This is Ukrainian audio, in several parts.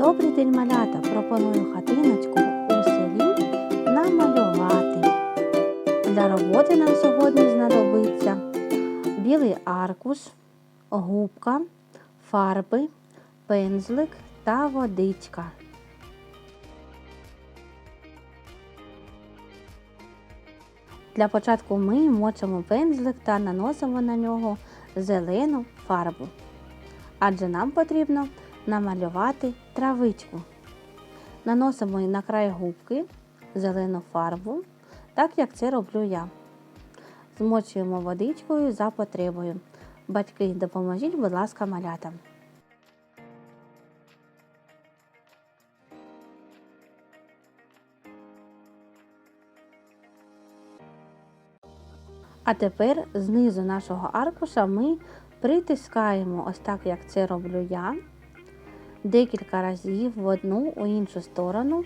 Добрий день, малята! Пропоную хатиночку у селі намалювати. Для роботи нам сьогодні знадобиться білий аркуш, губка, фарби, пензлик та водичка. Для початку ми мочимо пензлик та наносимо на нього зелену фарбу. Адже нам потрібно намалювати травичку. Наносимо на край губки зелену фарбу, так як це роблю я. Змочуємо водичкою за потребою. Батьки, допоможіть, будь ласка, малятам. А тепер знизу нашого аркуша ми притискаємо, ось так як це роблю я, декілька разів в одну у іншу сторону,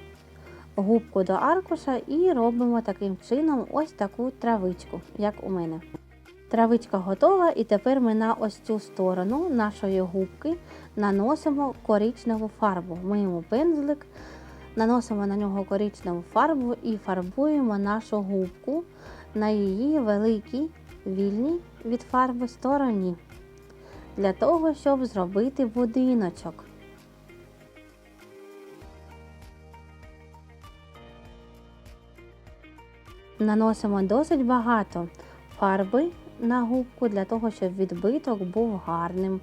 губку до аркуша і робимо таким чином ось таку травичку, як у мене. Травичка готова, і тепер ми на ось цю сторону нашої губки наносимо коричневу фарбу. Миємо пензлик, наносимо на нього коричневу фарбу і фарбуємо нашу губку на її великій вільній від фарби стороні для того, щоб зробити будиночок. Наносимо досить багато фарби на губку для того, щоб відбиток був гарним.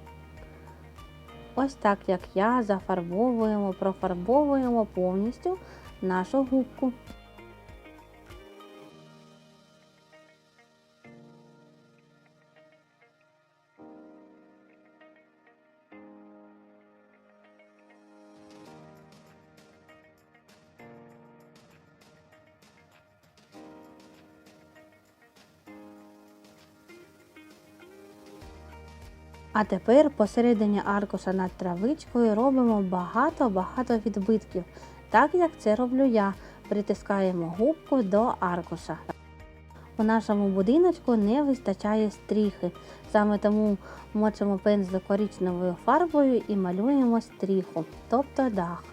Ось так як я зафарбовуємо, профарбовуємо повністю нашу губку. А тепер посередині аркуша над травичкою робимо багато-багато відбитків, так як це роблю я. Притискаємо губку до аркуша. У нашому будиночку не вистачає стріхи, саме тому мочимо пензлик коричневою фарбою і малюємо стріху, тобто дах.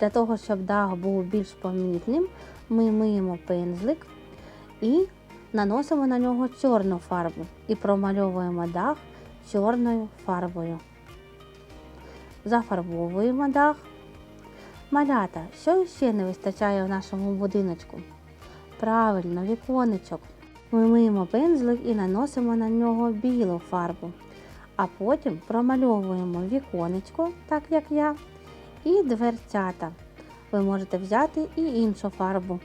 Для того, щоб дах був більш помітним, ми миємо пензлик і наносимо на нього чорну фарбу і промальовуємо дах чорною фарбою. Зафарбовуємо дах. Малята, що ще не вистачає в нашому будиночку? Правильно, віконечок. Ми миємо пензлик і наносимо на нього білу фарбу, а потім промальовуємо віконечко, так як я, і дверцята. Ви можете взяти і іншу фарбу.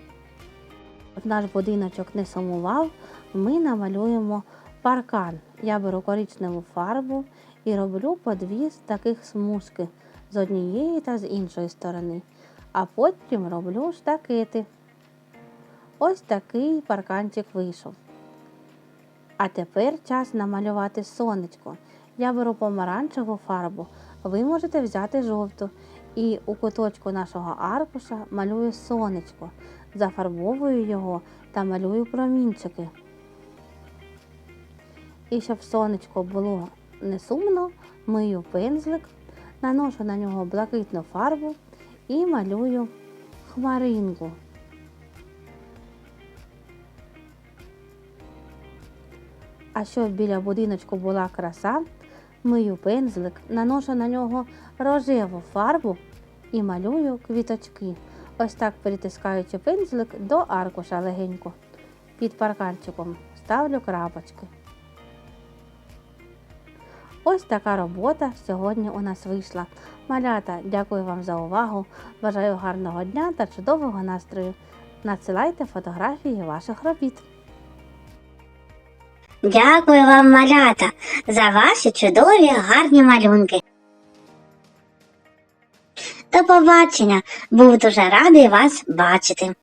Наш будиночок не сумував, ми намалюємо паркан. Я беру коричневу фарбу і роблю по дві таких смужки з однієї та з іншої сторони. А потім роблю штакети. Ось такий парканчик вийшов. А тепер час намалювати сонечко. Я беру помаранчеву фарбу, ви можете взяти жовту. І у куточку нашого аркуша малюю сонечко, зафарбовую його та малюю промінчики. І щоб сонечко було не сумно, мию пензлик, наношу на нього блакитну фарбу і малюю хмаринку. А щоб біля будиночку була краса, мию пензлик, наношу на нього рожеву фарбу і малюю квіточки. Ось так притискаючи пензлик до аркуша легенько. Під парканчиком ставлю крапочки. Ось така робота сьогодні у нас вийшла. Малята, дякую вам за увагу. Бажаю гарного дня та чудового настрою. Надсилайте фотографії ваших робіт. Дякую вам, малята, за ваші чудові гарні малюнки. До побачення! Був дуже радий вас бачити.